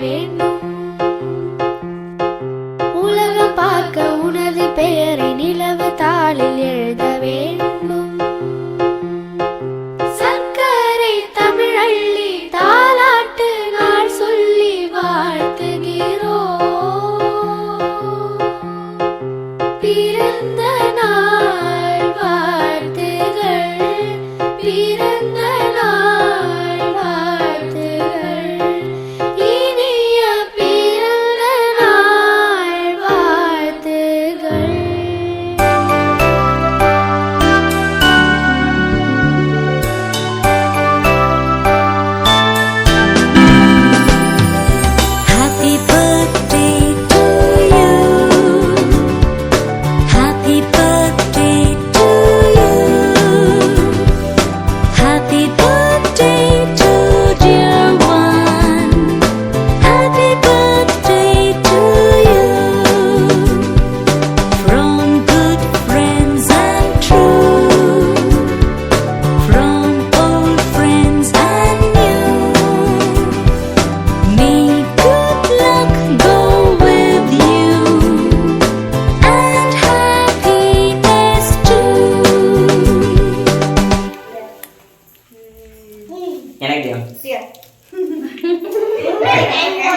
வேண்டும்.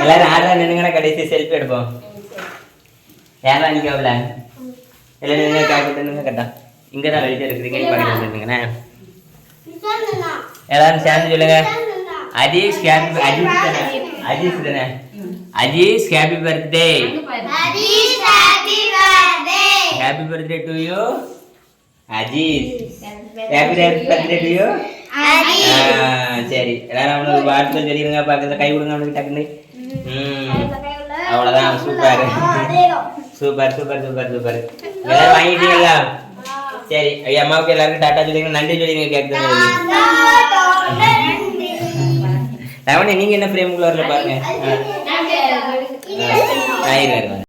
எல்லாரும் ஆடுறா நின்னுங்கண்ணா கடைசி செல்ஃபி எடுப்போம். யாரா நிக்க அவ்வளோ எல்லாம் நின்று காக்கிட்டு கட்டா. இங்க தான் வெளியே இருக்கிறீங்க நீ பக்கத்தில் எல்லாரும் சேர்ந்து சொல்லுங்க. அஜீஷ் ஹாப்பி அஜீஷ் தானே? அஜீஷ் தானே? Ajeesh happy birthday happy birthday to you Ajeesh happy birthday to you சரி. எல்லாரும் அவனுக்கு வாழ்த்து சொல்லிடுங்க பக்கத்தில் கை கொடுங்க அவனுக்கு டக்குன்னு. அவ்வளோதான் super. Super super super super. எல்லாரும் வாங்கிட்டீங்களா? சரி. ஐயா அம்மாவுக்கு எல்லாருக்கும் டாட்டா சொல்லிடுங்க நன்றி சொல்லிடுங்க கேட்குறது ரவணி நீங்க என்ன ஃப்ரேமுக்குள்ள வரல பாருங்க. ஆ, இருங்க, இருங்க.